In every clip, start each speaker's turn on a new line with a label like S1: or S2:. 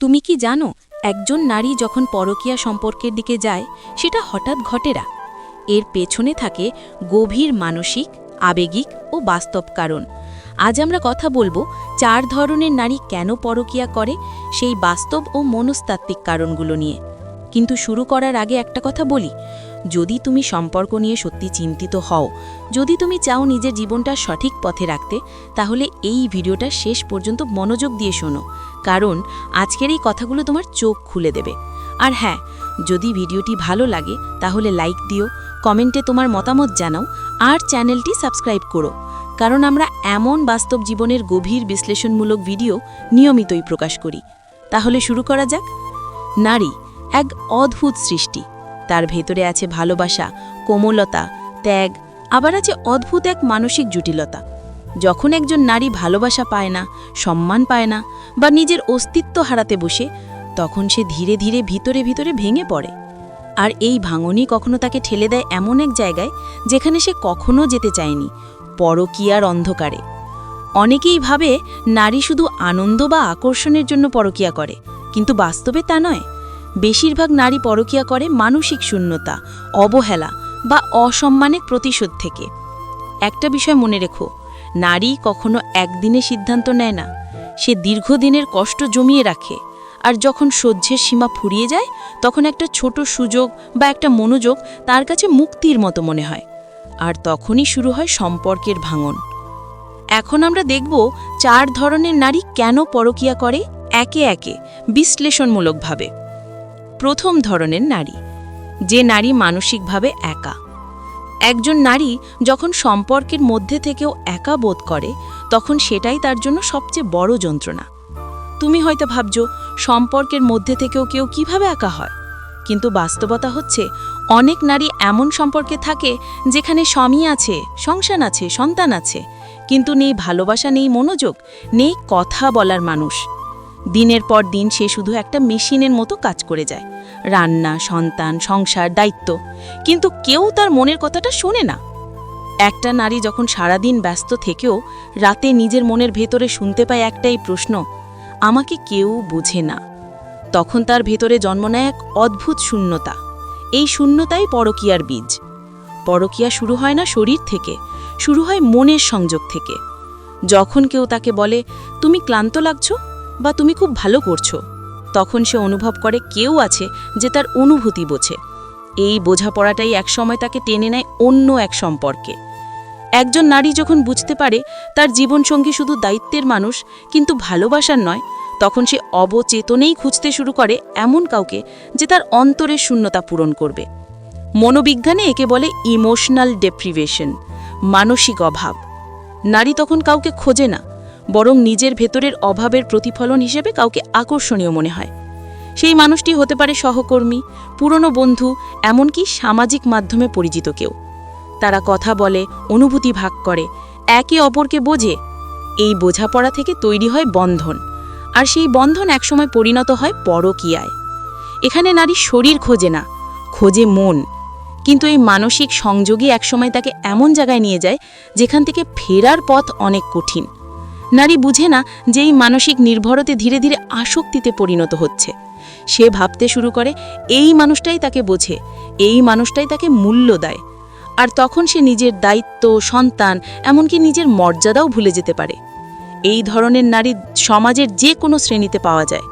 S1: তুমি কি জানো, একজন নারী যখন পরকীয়া সম্পর্কের দিকে যায়, সেটা হঠাৎ ঘটেরা এর পেছনে থাকে গভীর মানসিক, আবেগিক ও বাস্তব কারণ। আজ আমরা কথা বলব, চার ধরনের নারী কেন পরকিয়া করে, সেই বাস্তব ও মনস্তাত্ত্বিক কারণগুলো নিয়ে। কিন্তু শুরু করার আগে একটা কথা বলি যদি তুমি সম্পর্ক নিয়ে সত্যি চিন্তিত হও, যদি তুমি চাও নিজের জীবনটা সঠিক পথে রাখতে, তাহলে এই ভিডিওটা শেষ পর্যন্ত মনোযোগ দিয়ে শোনো, কারণ আজকের এই কথাগুলো তোমার চোখ খুলে দেবে। আর হ্যাঁ যদি ভিডিওটি ভালো লাগে, তাহলে লাইক দিও, কমেন্টে তোমার মতামত জানাও, আর চ্যানেলটি সাবস্ক্রাইব করো, কারণ আমরা এমন বাস্তব জীবনের গভীর বিশ্লেষণমূলক ভিডিও নিয়মিতই প্রকাশ করি। তাহলে শুরু করা যাক। নারী, এক অদ্ভুত সৃষ্টি। তার ভেতরে আছে ভালোবাসা, কোমলতা, ত্যাগ, আবার আছে অদ্ভুত এক মানসিক জটিলতা। যখন একজন নারী ভালোবাসা পায় না, সম্মান পায় না বা নিজের অস্তিত্ব হারাতে বসে, তখন সে ধীরে ধীরে ভিতরে ভিতরে ভেঙে পড়ে। আর এই ভাঙনই কখনো তাকে ঠেলে দেয় এমন এক জায়গায় যেখানে সে কখনো যেতে চায়নি, পরকীয়ার অন্ধকারে। অনেকেই ভাবে নারী শুধু আনন্দ বা আকর্ষণের জন্য পরকীয়া করে, কিন্তু বাস্তবে তা নয়। বেশিরভাগ নারী পরকীয়া করে মানসিক শূন্যতা, অবহেলা বা অসম্মানের প্রতিশোধ থেকে। একটা বিষয় মনে রেখো, নারী কখনো একদিনে সিদ্ধান্ত নেয় না। সে দীর্ঘদিনের কষ্ট জমিয়ে রাখে আর যখন সহ্যের সীমা ফুরিয়ে যায়, তখন একটা ছোট সুযোগ বা একটা মনোযোগ তার কাছে মুক্তির মতো মনে হয় আর তখনই শুরু হয় সম্পর্কের ভাঙন। এখন আমরা দেখব চার ধরনের নারী কেন পরকীয়া করে একে একে বিশ্লেষণমূলকভাবে। প্রথম ধরনের নারী, যে নারী মানসিকভাবে একা। একজন নারী যখন সম্পর্কের মধ্যে থেকেও একা বোধ করে, তখন সেটাই তার জন্য সবচেয়ে বড় যন্ত্রণা। তুমি হয়তো ভাবছ, সম্পর্কের মধ্যে থেকেও কেউ কীভাবে একা হয়? কিন্তু বাস্তবতা হচ্ছে, অনেক নারী এমন সম্পর্কে থাকে, যেখানে স্বামী আছে, সংসার আছে, সন্তান আছে, কিন্তু নেই ভালোবাসা, নেই মনোযোগ, নেই কথা বলার মানুষ। দিনের পর দিন সে শুধু একটা মেশিনের মতো কাজ করে যায়। রান্না, সন্তান, সংসার, দায়িত্ব। কিন্তু কেউ তার মনের কথাটা শোনে না। একটা নারী যখন সারাদিন ব্যস্ত থেকেও রাতে নিজের মনের ভেতরে শুনতে পায় একটাই প্রশ্ন, আমাকে কেউ বোঝে না। তখন তার ভেতরে জন্ম নেয় এক অদ্ভুত শূন্যতা। এই শূন্যতাই পরকীয়ার বীজ। পরকিয়া শুরু হয় না শরীর থেকে, শুরু হয় মনের সংযোগ থেকে। যখন কেউ তাকে বলে, তুমি ক্লান্ত লাগছো? বা তুমি খুব ভালো করছ। তখন সে অনুভব করে কেউ আছে যে তার অনুভূতি বোঝে। এই বোঝাপড়াটাই একসময় তাকে টেনে নেয় অন্য এক সম্পর্কে। একজন নারী যখন বুঝতে পারে তার জীবনসঙ্গী শুধু দায়িত্বের মানুষ, কিন্তু ভালোবাসার নয়, তখন সে অবচেতনেই খুঁজতে শুরু করে এমন কাউকে যে তার অন্তরের শূন্যতা পূরণ করবে। মনোবিজ্ঞানে একে বলে ইমোশনাল ডেপ্রিভেশন, মানসিক অভাব। নারী তখন কাউকে খোঁজে না বরং নিজের ভেতরের অভাবের প্রতিফলন হিসেবে কাউকে আকর্ষণীয় মনে হয়। সেই মানুষটি হতে পারে সহকর্মী, পুরনো বন্ধু, এমনকি সামাজিক মাধ্যমে পরিচিত কেউ। তারা কথা বলে, অনুভূতি ভাগ করে, একে অপরকে বোঝে। এই বোঝাপড়া থেকে তৈরি হয় বন্ধন, আর সেই বন্ধন একসময় পরিণত হয় পরকীয়ায়। এখানে নারী শরীর খোঁজে না, খোঁজে মন। কিন্তু এই মানসিক সংযোগই একসময় তাকে এমন জায়গায় নিয়ে যায়, যেখান থেকে ফেরার পথ অনেক কঠিন। নারী বুঝে না যে এই মানসিক নির্ভরতে ধীরে ধীরে আসক্তিতে পরিণত হচ্ছে। সে ভাবতে শুরু করে, এই মানুষটাই তাকে বোঝে, এই মানুষটাই তাকে মূল্য দেয়। আর তখন সে নিজের দায়িত্ব, সন্তান, এমনকি নিজের মর্যাদাও ভুলে যেতে পারে। এই ধরনের নারী সমাজের যে কোনো শ্রেণীতে পাওয়া যায়।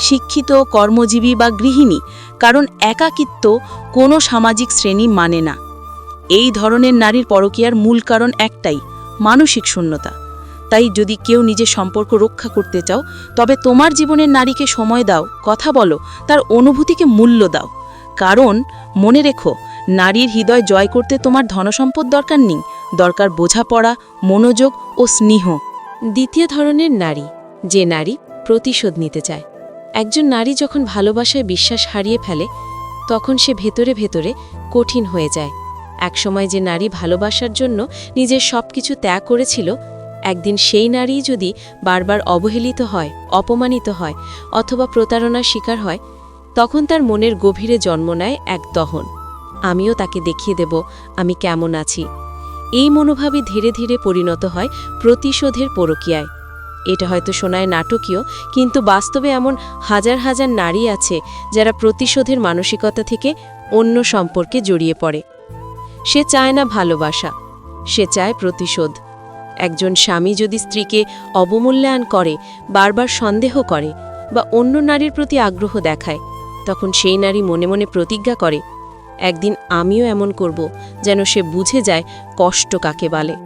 S1: শিক্ষিত, কর্মজীবী বা গৃহিণী, কারণ একাকিত্ব কোনো সামাজিক শ্রেণি মানে না। এই ধরনের নারীর পরকীয়ার মূল কারণ একটাই, মানসিক শূন্যতা। তাই যদি কেউ নিজের সম্পর্ক রক্ষা করতে চাও, তবে তোমার জীবনের নারীকে সময় দাও, কথা বলো, তার অনুভূতিকে মূল্য দাও। কারণ, মনে রেখো, নারীর হৃদয় জয় করতে তোমার ধনসম্পদ দরকার নেই, দরকার বোঝাপড়া, মনোযোগ ও স্নেহ।
S2: দ্বিতীয় ধরনের নারী, যে নারী প্রতিশোধ নিতে চায়। একজন নারী যখন ভালোবাসায় বিশ্বাস হারিয়ে ফেলে, তখন সে ভেতরে ভেতরে কঠিন হয়ে যায়। একসময় যে নারী ভালোবাসার জন্য নিজের সব কিছু ত্যাগ করেছিল একদিন সেই নারী যদি বারবার অবহেলিত হয়, অপমানিত হয় অথবা প্রতারণার শিকার হয়, তখন তার মনের গভীরে জন্ম নেয় এক দহন। আমিও তাকে দেখিয়ে দেব, আমি কেমন আছি। এই মনোভাবে ধীরে ধীরে পরিণত হয় প্রতিশোধের পরকীয়ায়।
S1: এটা হয়তো শোনায় নাটকীয়, কিন্তু বাস্তবে এমন হাজার হাজার নারী আছে যারা প্রতিশোধের মানসিকতা থেকে অন্য সম্পর্কে জড়িয়ে পড়ে। সে চায় না ভালোবাসা, সে চায় প্রতিশোধ। একজন স্বামী যদি স্ত্রীকে অবমূল্যায়ন করে, বারবার সন্দেহ করে বা অন্য নারীর প্রতি আগ্রহ দেখায়, তখন সেই নারী মনে মনে প্রতিজ্ঞা করে, একদিন আমিও এমন করব যেন সে বুঝে যায় কষ্ট কাকে বলে।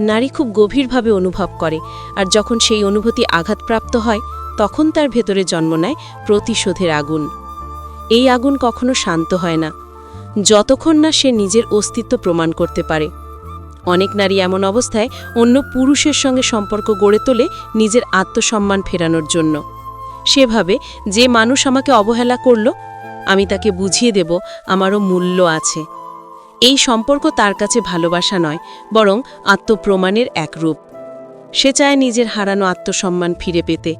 S1: নারী খুব গভীরভাবে অনুভব করে আর যখন সেই অনুভূতি আঘাতপ্রাপ্ত হয়, তখন তার ভেতরে জন্ম নেয় প্রতিশোধের আগুন। এই আগুন কখনো শান্ত হয় না। যতক্ষণ না সে নিজের অস্তিত্ব প্রমাণ করতে পারে। অনেক নারী এমন অবস্থায় অন্য পুরুষের সঙ্গে সম্পর্ক গড়ে তোলে নিজের আত্মসম্মান ফেরানোর জন্য। সেভাবে যে মানুষ আমাকে অবহেলা করল, আমি তাকে বুঝিয়ে দেব আমারও মূল্য আছে। এই সম্পর্ক তার কাছে ভালোবাসা নয়, বরং আত্মপ্রমাণের এক রূপ। সে চায় নিজের হারানো আত্মসম্মান ফিরে পেতে,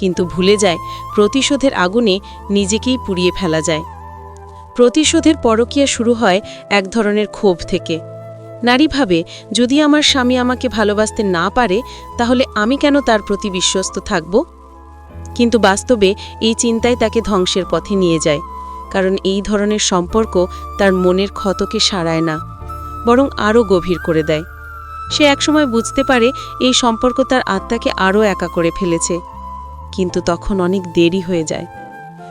S1: কিন্তু ভুলে যায় প্রতিশোধের আগুনে নিজেকেই পুড়িয়ে ফেলা যায়। প্রতিশোধের পরকীয়া শুরু হয় এক ধরনের ক্ষোভ থেকে। নারী ভাবে, যদি আমার স্বামী আমাকে ভালোবাসতে না পারে, তাহলে আমি কেন তার প্রতি বিশ্বস্ত থাকব? কিন্তু বাস্তবে এই চিন্তাই তাকে ধ্বংসের পথে নিয়ে যায়, কারণ এই ধরনের সম্পর্ক তার মনের ক্ষতকে সারায় না, বরং আরও গভীর করে দেয়। সে একসময় বুঝতে পারে এই সম্পর্ক তার আত্মাকে আরও একা করে ফেলেছে, কিন্তু তখন অনেক দেরি হয়ে যায়।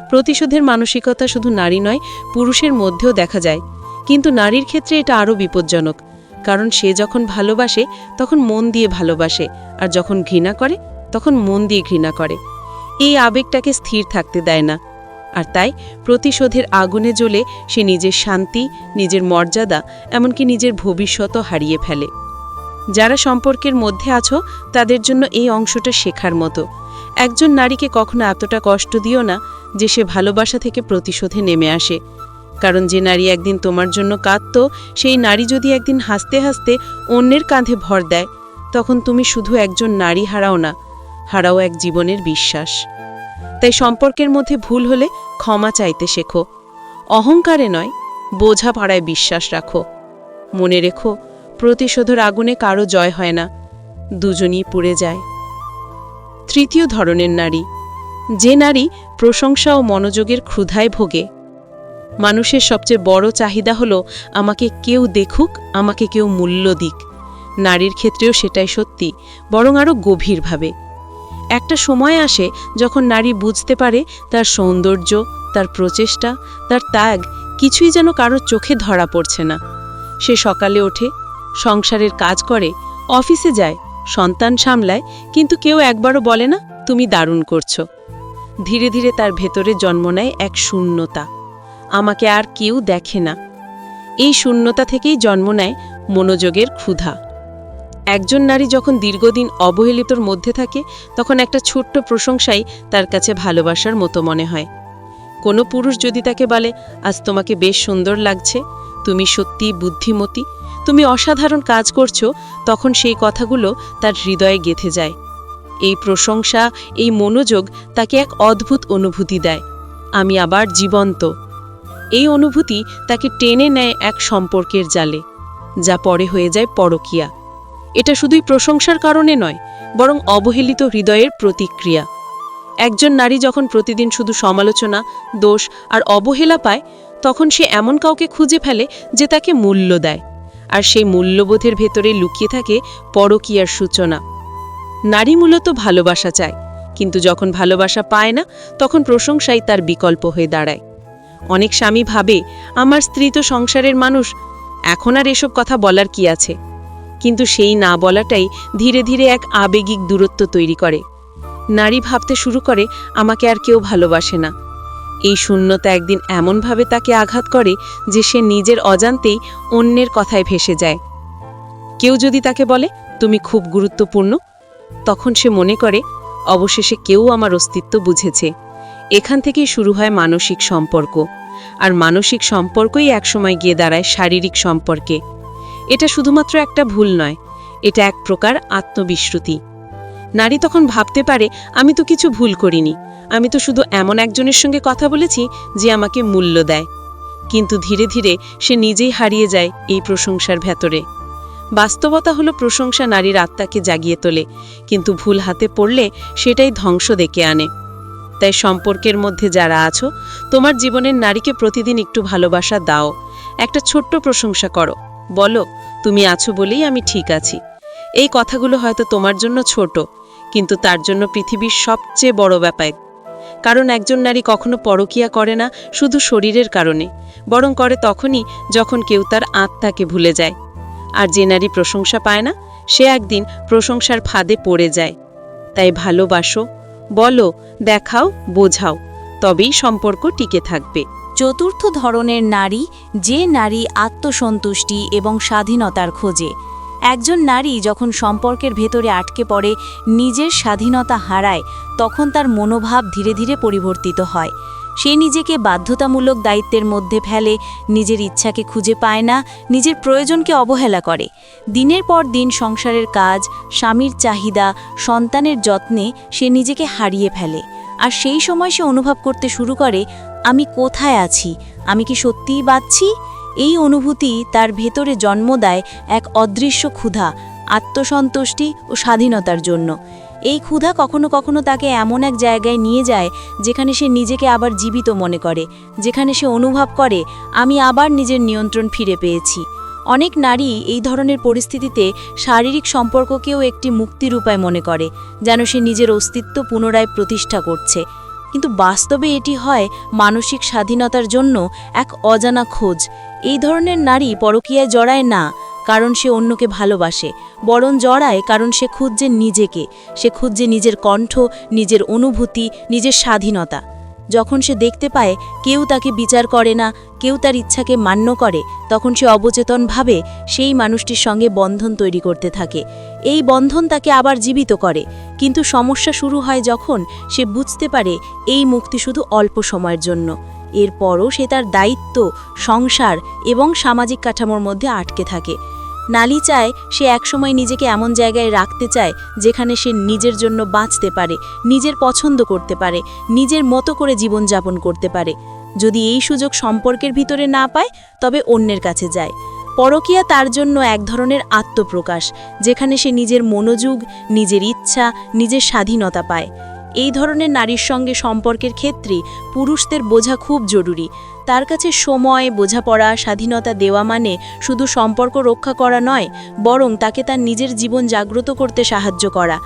S1: প্রতিশোধের মানসিকতা শুধু নারী নয়, পুরুষের মধ্যেও দেখা যায়, কিন্তু নারীর ক্ষেত্রে এটা আরও বিপজ্জনক। কারণ সে যখন ভালোবাসে, তখন মন দিয়ে ভালোবাসে, আর যখন ঘৃণা করে, তখন মন দিয়ে ঘৃণা করে। এই আবেগটাকে স্থির থাকতে দেয় না। আর তাই প্রতিশোধের আগুনে জ্বলে সে নিজের শান্তি, নিজের মর্যাদা, এমনকি নিজের ভবিষ্যতও হারিয়ে ফেলে। যারা সম্পর্কের মধ্যে আছো, তাদের জন্য এই অংশটা শেখার মতো। একজন নারীকে কখনো এতটা কষ্ট দিও না যে সে ভালোবাসা থেকে প্রতিশোধে নেমে আসে। কারণ যে নারী একদিন তোমার জন্য কাঁদত, সেই নারী যদি একদিন হাসতে হাসতে অন্যের কাঁধে ভর দেয়, তখন তুমি শুধু একজন নারী হারাও না, হারাও এক জীবনের বিশ্বাস। তাই সম্পর্কের মধ্যে ভুল হলে ক্ষমা চাইতে শেখো। অহংকারে নয় বোঝা পাড়ায় বিশ্বাস রাখো। মনে রেখো, প্রতিশোধের আগুনে কারও জয় হয় না, দুজনই পুড়ে যায়। তৃতীয় ধরনের নারী, যে নারী প্রশংসা ও মনোযোগের ক্ষুধায় ভোগে মানুষের সবচেয়ে বড় চাহিদা হলো আমাকে কেউ দেখুক, আমাকে কেউ মূল্য দিক। নারীর ক্ষেত্রেও সেটাই সত্যি, বরং আরও গভীরভাবে। একটা সময় আসে যখন নারী বুঝতে পারে তার সৌন্দর্য, তার প্রচেষ্টা, তার ত্যাগ কিছুই যেন কারও চোখে ধরা পড়ছে না। সে সকালে ওঠে, সংসারের কাজ করে, অফিসে যায়, সন্তান সামলায়, কিন্তু কেউ একবারও বলে না, তুমি দারুণ করছ। ধীরে ধীরে তার ভেতরে জন্ম নেয় এক শূন্যতা। আমাকে আর কেউ দেখে না। এই শূন্যতা থেকেই জন্ম নেয় মনোযোগের ক্ষুধা। একজন নারী যখন দীর্ঘদিন অবহেলিতর মধ্যে থাকে, তখন একটা ছোট্ট প্রশংসাই তার কাছে ভালোবাসার মতো মনে হয়। কোনো পুরুষ যদি তাকে বলে, আজ তোমাকে বেশ সুন্দর লাগছে, তুমি সত্যি বুদ্ধিমতী, তুমি অসাধারণ কাজ করছ, তখন সেই কথাগুলো তার হৃদয়ে গেথে যায়। এই প্রশংসা, এই মনোযোগ তাকে এক অদ্ভুত অনুভূতি দেয়। আমি আবার জীবন্ত। এই অনুভূতি তাকে টেনে নেয় এক সম্পর্কের জালে, যা পরে হয়ে যায় পরকিয়া। এটা শুধুই প্রশংসার কারণে নয়, বরং অবহেলিত হৃদয়ের প্রতিক্রিয়া। একজন নারী যখন প্রতিদিন শুধু সমালোচনা, দোষ আর অবহেলা পায়, তখন সে এমন কাউকে খুঁজে ফেলে যে তাকে মূল্য দেয়, আর সেই মূল্যবোধের ভেতরে লুকিয়ে থাকে পরকীয়ার সূচনা। নারী মূলত ভালোবাসা চায়, কিন্তু যখন ভালোবাসা পায় না, তখন প্রশংসাই তার বিকল্প হয়ে দাঁড়ায়। অনেক স্বামী ভাবে, আমার স্ত্রী তো সংসারের মানুষ, এখন আর এসব কথা বলার কি আছে? কিন্তু সেই না বলাটাই ধীরে ধীরে এক আবেগিক দূরত্ব তৈরি করে। নারী ভাবতে শুরু করে, আমাকে আর কেউ ভালোবাসে না। এই শূন্যতা একদিন এমনভাবে তাকে আঘাত করে যে সে নিজের অজান্তেই অন্যের কথায় ভেসে যায়। কেউ যদি তাকে বলে, তুমি খুব গুরুত্বপূর্ণ, তখন সে মনে করে, অবশেষে কেউ আমার অস্তিত্ব বুঝেছে। এখান থেকেই শুরু হয় মানসিক সম্পর্ক। আর মানসিক সম্পর্কই একসময় গিয়ে দাঁড়ায় শারীরিক সম্পর্কে। এটা শুধুমাত্র একটা ভুল নয়, এটা এক প্রকার আত্মবিশ্রুতি। নারী তখন ভাবতে পারে, আমি তো কিছু ভুল করিনি, আমি তো শুধু এমন একজনের সঙ্গে কথা বলেছি যে আমাকে মূল্য দেয়। কিন্তু ধীরে ধীরে সে নিজেই হারিয়ে যায় এই প্রশংসার ভেতরে।
S2: বাস্তবতা হলো প্রশংসা নারীর আত্মাকে জাগিয়ে তোলে, কিন্তু ভুল হাতে পড়লে সেটাই ধ্বংস ডেকে আনে। তাই সম্পর্কের মধ্যে যারা আছো, তোমার জীবনের নারীকে প্রতিদিন একটু ভালোবাসা দাও। একটা ছোট্ট প্রশংসা করো। বলো, তুমি আছো বলেই আমি ঠিক আছি। এই কথাগুলো হয়তো তোমার জন্য ছোট, কিন্তু তার জন্য পৃথিবীর সবচেয়ে বড় ব্যাপার। কারণ একজন নারী কখনো পরকিয়া করে না শুধু শরীরের কারণে, বরং করে তখনই যখন কেউ তার আত্মাকে ভুলে যায়। আর যে নারী প্রশংসা পায় না, সে একদিন প্রশংসার ফাঁদে পড়ে যায়। তাই ভালোবাসো বলো, দেখাও, বোঝাও, তবেই সম্পর্ক টিকে থাকবে।
S1: চতুর্থ ধরনের নারী, যে নারী আত্মসন্তুষ্টি এবং স্বাধীনতার খোঁজে। একজন নারী যখন সম্পর্কের ভেতরে আটকে পড়ে, নিজের স্বাধীনতা হারায়, তখন তার মনোভাব ধীরে ধীরে পরিবর্তিত হয়। সে নিজেকে বাধ্যতামূলক দায়িত্বের মধ্যে ফেলে, নিজের ইচ্ছাকে খুঁজে পায় না, নিজের প্রয়োজনকে অবহেলা করে। দিনের পর দিন সংসারের কাজ, স্বামীর চাহিদা, সন্তানের যত্নে সে নিজেকে হারিয়ে ফেলে। আর সেই সময় সে অনুভব করতে শুরু করে, আমি কোথায় আছি? আমি কি সত্যিই বাঁচছি? এই অনুভূতি তার ভেতরে জন্ম দেয় এক অদৃশ্য ক্ষুধা আত্মসন্তুষ্টি ও স্বাধীনতার জন্য। এই ক্ষুধা কখনো কখনো তাকে এমন এক জায়গায় নিয়ে যায় যেখানে সে নিজেকে আবার জীবিত মনে করে, যেখানে সে অনুভব করে, আমি আবার নিজের নিয়ন্ত্রণ ফিরে পেয়েছি। অনেক নারী এই ধরনের পরিস্থিতিতে শারীরিক সম্পর্ককেও একটি মুক্তির উপায় মনে করে, যেন সে নিজের অস্তিত্ব পুনরায় প্রতিষ্ঠা করছে। কিন্তু বাস্তবে এটি হয় মানসিক স্বাধীনতার জন্য এক অজানা খোঁজ। এই ধরনের নারী পরকীয়ায় জড়ায় না। কারণ সে অন্যকে ভালোবাসে, বরং জড়ায় কারণ সে খুঁজছে নিজেকে, সে খুঁজছে নিজের কণ্ঠ, নিজের অনুভূতি, নিজের স্বাধীনতা। যখন সে দেখতে পায় কেউ তাকে বিচার করে না, কেউ তার ইচ্ছাকে মান্য করে, তখন সে অবচেতনভাবে সেই মানুষটির সঙ্গে বন্ধন তৈরি করতে থাকে। এই বন্ধন তাকে আবার জীবিত করে, কিন্তু সমস্যা শুরু হয় যখন সে বুঝতে পারে এই মুক্তি শুধু অল্প সময়ের জন্য। এরপরও সে তার দায়িত্ব, সংসার এবং সামাজিক কাঠামোর মধ্যে আটকে থাকে। নালি চায় সে একসময় নিজেকে এমন জায়গায় রাখতে চায় যেখানে সে নিজের জন্য বাঁচতে পারে, নিজের পছন্দ করতে পারে, নিজের মতো করে জীবনযাপন করতে পারে। যদি এই সুযোগ সম্পর্কের ভিতরে না পায়, তবে অন্যের কাছে যায়। পরকীয়া তার জন্য এক ধরনের আত্মপ্রকাশ, যেখানে সে নিজের মনোযোগ, নিজের ইচ্ছা, নিজের স্বাধীনতা পায়। এই ধরনের নারীর সঙ্গে সম্পর্কের ক্ষেত্রে পুরুষদের বোঝা খুব জরুরি। তার কাছে সময়, বোঝাপড়া, স্বাধীনতা দেওয়া মানে শুধু সম্পর্ক রক্ষা করা নয়, বরং তাকে তার নিজের জীবন জাগ্রত করতে সাহায্য করা।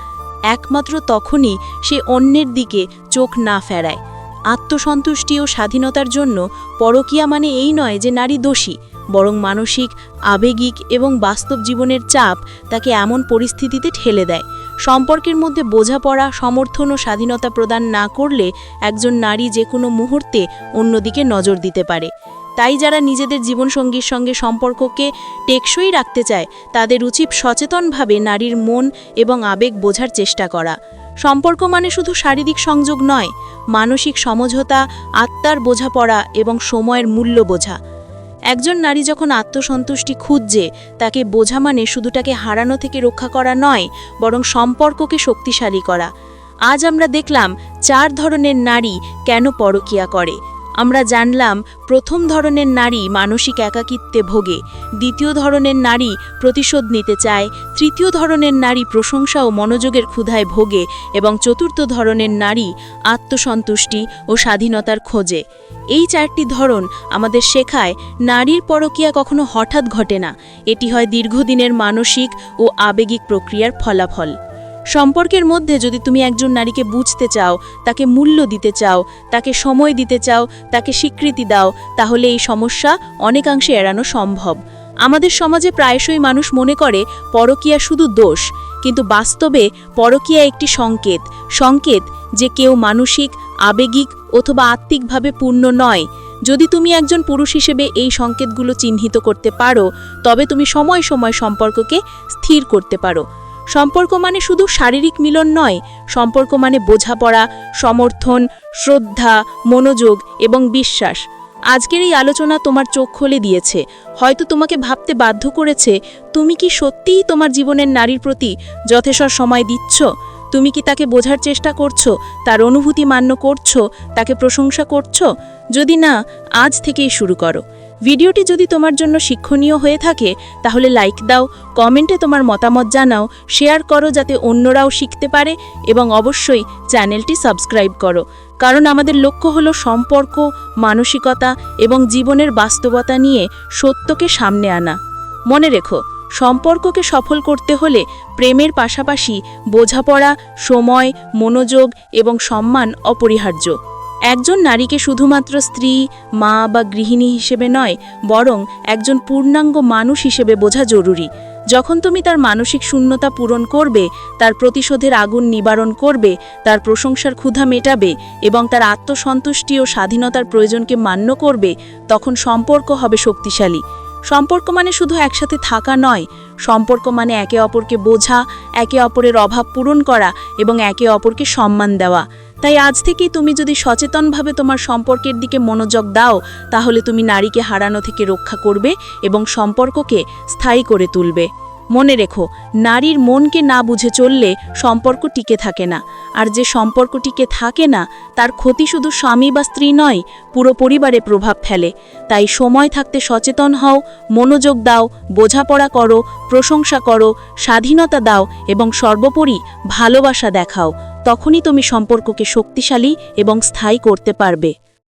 S1: একমাত্র তখনই সে অন্যের দিকে চোখ না ফেরায়। আত্মসন্তুষ্টি ও স্বাধীনতার জন্য পরকীয়া মানে এই নয় যে নারী দোষী, বরং মানসিক, আবেগিক এবং বাস্তব জীবনের চাপ তাকে এমন পরিস্থিতিতে ঠেলে দেয়। সম্পর্কের মধ্যে বোঝাপড়া, সমর্থন ও স্বাধীনতা প্রদান না করলে একজন নারী যে কোনো মুহূর্তে অন্যদিকে নজর দিতে পারে। তাই যারা নিজেদের জীবনসঙ্গীর সঙ্গে সম্পর্ককে টেকসই রাখতে চায়, তাদের উচিত সচেতনভাবে নারীর মন এবং আবেগ বোঝার চেষ্টা করা। সম্পর্ক মানে শুধু শারীরিক সংযোগ নয়, মানসিক সমঝোতা, আত্মার বোঝাপড়া এবং সময়ের মূল্য বোঝা। একজন নারী যখন আত্মসন্তুষ্টি খুঁজছে, তাকে বোঝা মানে শুধু তাকে হারানো থেকে রক্ষা করা নয়, বরং সম্পর্ককে শক্তিশালী করা। আজ আমরা দেখলাম চার ধরনের নারী কেন পরকিয়া করে। আমরা জানলাম, প্রথম ধরনের নারী মানসিক একাকিত্বে ভোগে, দ্বিতীয় ধরনের নারী প্রতিশোধ নিতে চায়, তৃতীয় ধরনের নারী প্রশংসা ও মনোযোগের ক্ষুধায় ভোগে এবং চতুর্থ ধরনের নারী আত্মসন্তুষ্টি ও স্বাধীনতার খোঁজে। এই চারটি ধরন আমাদের শেখায় নারীর পরকীয়া কখনো হঠাৎ ঘটে না। এটি হয় দীর্ঘদিনের মানসিক ও আবেগিক প্রক্রিয়ার ফলাফল। সম্পর্কের মধ্যে যদি তুমি একজন নারীকে বুঝতে চাও, তাকে মূল্য দিতে চাও, তাকে সময় দিতে চাও, তাকে স্বীকৃতি দাও, তাহলে এই সমস্যা অনেকাংশে এড়ানো সম্ভব। আমাদের সমাজে প্রায়শই মানুষ মনে করে, পরকীয়া শুধু দোষ। কিন্তু বাস্তবে পরকীয়া একটি সংকেত। সংকেত যে কেউ মানসিক, আবেগিক অথবা আত্মিকভাবে পূর্ণ নয়। যদি তুমি একজন পুরুষ হিসেবে এই সংকেতগুলো চিহ্নিত করতে পারো, তবে তুমি সময় সময় সম্পর্ককে স্থির করতে পারো। সম্পর্ক মানে শুধু শারীরিক মিলন নয়, সম্পর্ক মানে বোঝাপড়া, সমর্থন, শ্রদ্ধা, মনোযোগ এবং বিশ্বাস। আজকের এই আলোচনা তোমার চোখ খুলে দিয়েছে। হয়তো তোমাকে ভাবতে বাধ্য করেছে, তুমি কি সত্যিই তোমার জীবনের নারীর প্রতি যথেষ্ট সময় দিচ্ছ? তুমি কি তাকে বোঝার চেষ্টা করছ? তার অনুভূতি মান্য করছ? তাকে প্রশংসা করছ? যদি না, আজ থেকেই শুরু করো। ভিডিওটি যদি তোমার জন্য শিক্ষণীয় হয়ে থাকে, তাহলে লাইক দাও কমেন্টে তোমার মতামত জানাও শেয়ার করো যাতে অন্যরাও শিখতে পারে এবং অবশ্যই চ্যানেলটি সাবস্ক্রাইব করো। কারণ আমাদের লক্ষ্য হলো সম্পর্ক, মানসিকতা এবং জীবনের বাস্তবতা নিয়ে সত্যকে সামনে আনা। মনে রেখো, সম্পর্ককে সফল করতে হলে প্রেমের পাশাপাশি বোঝাপড়া, সময়, মনোযোগ এবং সম্মান অপরিহার্য। একজন নারীকে শুধুমাত্র স্ত্রী, মা বা গৃহিণী হিসেবে নয়, বরং একজন পূর্ণাঙ্গ মানুষ হিসেবে বোঝা জরুরি। যখন তুমি তার মানসিক শূন্যতা পূরণ করবে, তার প্রতিশোধের আগুন নিবারণ করবে, তার প্রশংসার ক্ষুধা মেটাবে এবং তার আত্মসন্তুষ্টি ও স্বাধীনতার প্রয়োজনকে মান্য করবে, তখন সম্পর্ক হবে শক্তিশালী। সম্পর্ক মানে শুধু একসাথে থাকা নয়, সম্পর্ক মানে একে অপরকে বোঝা, একে অপরের অভাব পূরণ করা এবং একে অপরকে সম্মান দেওয়া। তাই আজ থেকেই তুমি যদি সচেতনভাবে তোমার সম্পর্কের দিকে মনোযোগ দাও, তাহলে তুমি নারীকে হারানো থেকে রক্ষা করবে এবং সম্পর্ককে স্থায়ী করে তুলবে। মনে রেখো, নারীর মনকে না বুঝে চললে সম্পর্ক টিকে থাকে না। আর যে সম্পর্ক টিকে থাকে না, তার ক্ষতি শুধু স্বামী বা স্ত্রী নয়, পুরো পরিবারে প্রভাব ফেলে। তাই সময় থাকতে সচেতন হও, মনোযোগ দাও, বোঝাপড়া করো, প্রশংসা করো, স্বাধীনতা দাও এবং সর্বোপরি ভালোবাসা দেখাও। তখনই তুমি সম্পর্ককে শক্তিশালী এবং স্থায়ী করতে পারবে।